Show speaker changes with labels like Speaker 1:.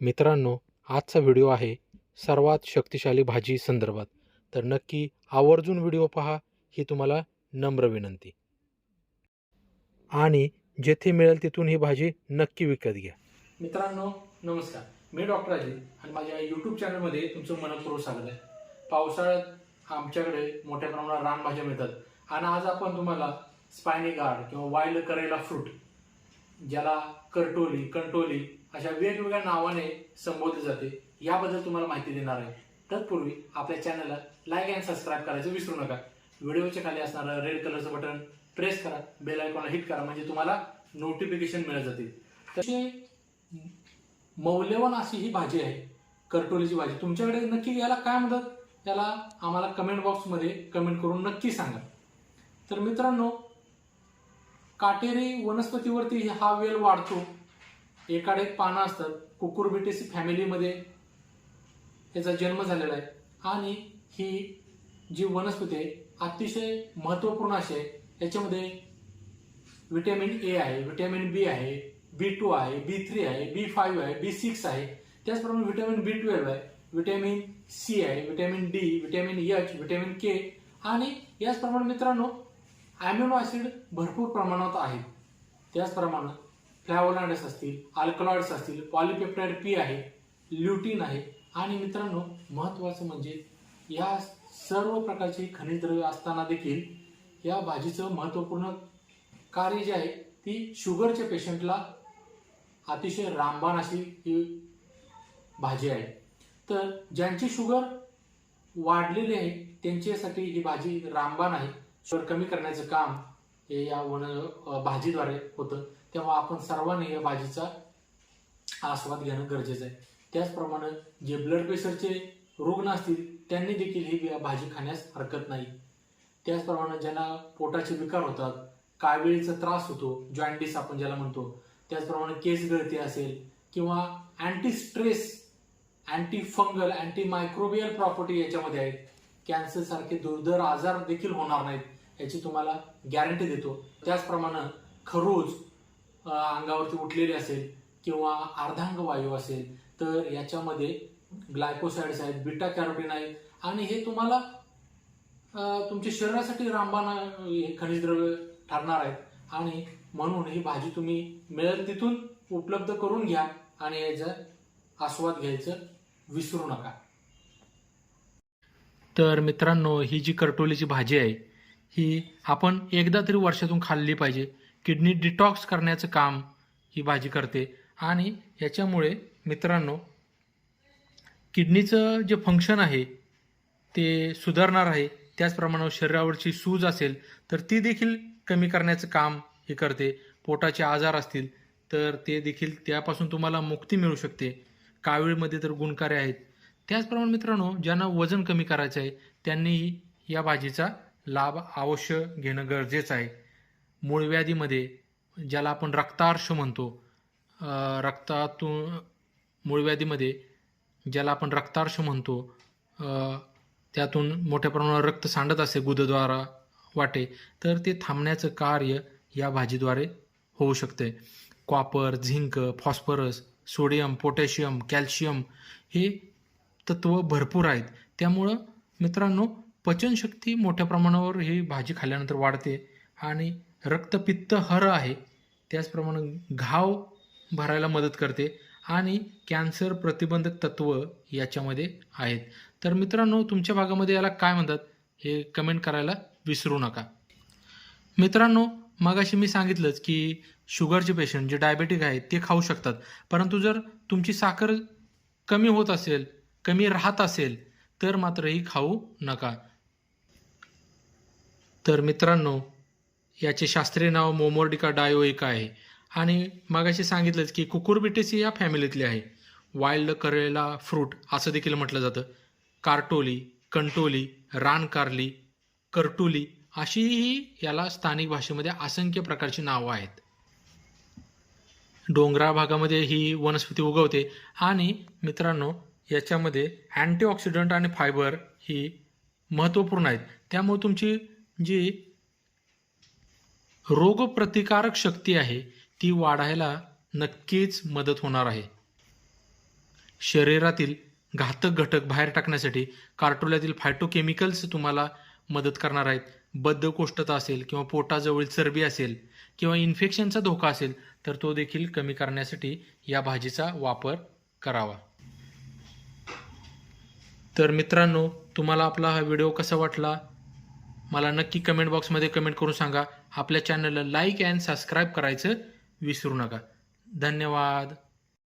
Speaker 1: मित्रांनो आजचा व्हिडिओ आहे सर्वात शक्तिशाली भाजी संदर्भात. तर नक्की आवर्जून व्हिडिओ पहा ही तुम्हाला नम्र विनंती. आणि जेथे मिळेल तिथून ही भाजी नक्की विकत घ्या. मित्रांनो नमस्कार. मी डॉक्टर अजित आणि माझ्या यूट्यूब चॅनलमध्ये तुमचं मनपूर्वक स्वागत आहे. पावसाळ्यात आमच्याकडे मोठ्या प्रमाणात रानभाज्या मिळतात. आणि आज आपण तुम्हाला स्पायनी गार्ड किंवा वाईल्ड करेला फ्रूट ज्याला करटोली कंटोली अशा वेगवेगळ्या नावाने संबोधले जाते. याबद्दल तुम्हाला माहिती देणार आहे. तत्पूर्वी आपल्या चॅनलला लाईक अँड सबस्क्राईब करायचं विसरू नका. व्हिडिओच्या खाली असणारं रेड कलरचं बटन प्रेस करा. बेल आयकॉनला हिट करा म्हणजे तुम्हाला नोटिफिकेशन मिळत जातील. तसे मौल्यवान अशी ही भाजी आहे करटोलीची भाजी. तुमच्याकडे नक्की याला काय म्हणतात? याला आम्हाला कमेंट बॉक्समध्ये कमेंट करून नक्की सांगा. तर मित्रांनो काटेरी वनस्पतीवरती हा वेल वाढतो. एकाड एक पानं असतात. कुकुरबिटेसी फॅमिलीमध्ये त्याचा जन्म झालेला आहे. आणि ही जी वनस्पती आहे अतिशय महत्त्वपूर्ण अशी आहे. याच्यामध्ये विटॅमिन ए आहे विटॅमिन बी आहे बी टू आहे बी थ्री आहे बी फाईव्ह आहे बी सिक्स आहे. त्याचप्रमाणे विटॅमिन बी ट्वेल्व आहे विटॅमिन सी आहे vitamin D vitamin H vitamin K आणि याचप्रमाणे मित्रांनो अॅमिनो ऍसिड भरपूर प्रमाणात आहेत. त्याचप्रमाणे फ्लॅवोनाइड्स असतील अल्कलॉइड्स असतील पॉलिपेप्टाइड पी आहे ल्युटीन आहे. आणि मित्रांनो महत्त्वाचं म्हणजे या सर्व प्रकारचे खनिज द्रव्य असताना देखील या भाजीचं महत्त्वपूर्ण कार्य जे आहे ती शुगरच्या पेशंटला अतिशय रामबाण अशी ही भाजी आहे. तर ज्यांची शुगर वाढलेली आहे त्यांच्यासाठी ही भाजी रामबाण आहे. शुगर कमी करण्याचं काम हे या वन भाजीद्वारे होतं. तेव्हा आपण सर्वांनी या भाजीचा आस्वाद घेणं गरजेचं आहे. त्याचप्रमाणे जे ब्लड प्रेशरचे रुग्ण असतील त्यांनी देखील ही भाजी खाण्यास हरकत नाही. त्याचप्रमाणे ज्यांना पोटाचे विकार होतात काविळीचा त्रास होतो जॉइंटिस आपण ज्याला म्हणतो त्याचप्रमाणे केस गळती असेल किंवा anti stress anti fungal anti microbial property याच्यामध्ये आहेत. कॅन्सर सारखे दुर्धर आजार देखील होणार नाहीत याची तुम्हाला गॅरंटी देतो. त्याचप्रमाणे खरूज अंगावरती उठलेली असेल किंवा अर्धांग वायू असेल तर याच्यामध्ये ग्लायकोसाइड्स आहेत बिटा कॅरोटीन आहेत आणि हे तुम्हाला तुमच्या शरीरासाठी रामबाण हे खनिज द्रव्य ठरणार आहेत. आणि म्हणून ही भाजी तुम्ही मिळेल तिथून उपलब्ध करून घ्या आणि याचा आस्वाद घ्यायचं विसरू नका. तर मित्रांनो ही जी करटोलीची भाजी आहे ही आपण एकदा तरी वर्षातून खाल्ली पाहिजे. किडनी डिटॉक्स करण्याचं काम ही भाजी करते. आणि याच्यामुळे मित्रांनो किडनीचं जे फंक्शन आहे ते सुधारणार आहे. त्याचप्रमाणे शरीरावरची सूज असेल तर ती देखील कमी करण्याचं काम हे करते. पोटाचे आजार असतील तर ते देखील त्यापासून तुम्हाला मुक्ती मिळू शकते. कावीळमध्ये तर गुणकारी आहेत. त्याचप्रमाणे मित्रांनो ज्यांना वजन कमी करायचं आहे त्यांनीही या भाजीचा लाभ अवश्य घेणं गरजेचं आहे. मूळव्याधीमध्ये ज्याला आपण रक्तार्श म्हणतो रक्तातून मूळ मूळव्याधीमध्ये ज्याला आपण रक्तार्श म्हणतो त्यातून मोठ्या प्रमाणावर रक्त सांडत असे गुदद्वारा वाटे तर ते थांबण्याचं कार्य या भाजीद्वारे होऊ शकते. Copper zinc phosphorus sodium potassium calcium हे तत्त्व भरपूर आहेत. त्यामुळं मित्रांनो पचनशक्ती मोठ्या प्रमाणावर ही भाजी खाल्ल्यानंतर वाढते आणि रक्तपित्त हर आहे. त्याचप्रमाणे घाव भरायला मदत करते आणि कॅन्सर प्रतिबंधक तत्व याच्यामध्ये आहेत. तर मित्रांनो तुमच्या भागामध्ये याला काय म्हणतात हे कमेंट करायला विसरू नका. मित्रांनो मगाशी मी सांगितलंच की शुगरचे पेशंट जे डायबेटिक आहेत ते खाऊ शकतात. परंतु जर तुमची साखर कमी होत असेल कमी राहत असेल तर मात्र ही खाऊ नका. तर मित्रांनो याचे शास्त्रीय नाव मोमोर्डिका डायोइका आहे. आणि मगाशी सांगितलंच की कुकुरबिटेसी या फॅमिलीतली आहे. वाईल्ड करेला फ्रूट असं देखील म्हटलं जातं. कार्टोली कंटोली रानकारली करटुली अशीही याला स्थानिक भाषेमध्ये असंख्य प्रकारची नावं आहेत. डोंगराळ भागामध्ये ही वनस्पती उगवते. आणि मित्रांनो याच्यामध्ये अँटीऑक्सिडंट आणि फायबर ही महत्त्वपूर्ण आहेत. त्यामुळे तुमची जी रोगप्रतिकारक शक्ती आहे ती वाढायला नक्कीच मदत होणार आहे. शरीरातील घातक घटक बाहेर टाकण्यासाठी कार्टोल्यातील फायटोकेमिकल्स तुम्हाला मदत करणार आहेत. बद्धकोष्ठता असेल किंवा पोटाजवळील चरबी असेल किंवा इन्फेक्शनचा धोका असेल तर तो देखील कमी करण्यासाठी या भाजीचा वापर करावा. तर मित्रांनो तुम्हाला आपला हा व्हिडिओ कसा वाटला? मला नक्की कमेंट बॉक्समध्ये कमेंट करून सांगा. आपल्या चॅनलला लाईक अँड सबस्क्राईब करायचं विसरू नका. धन्यवाद.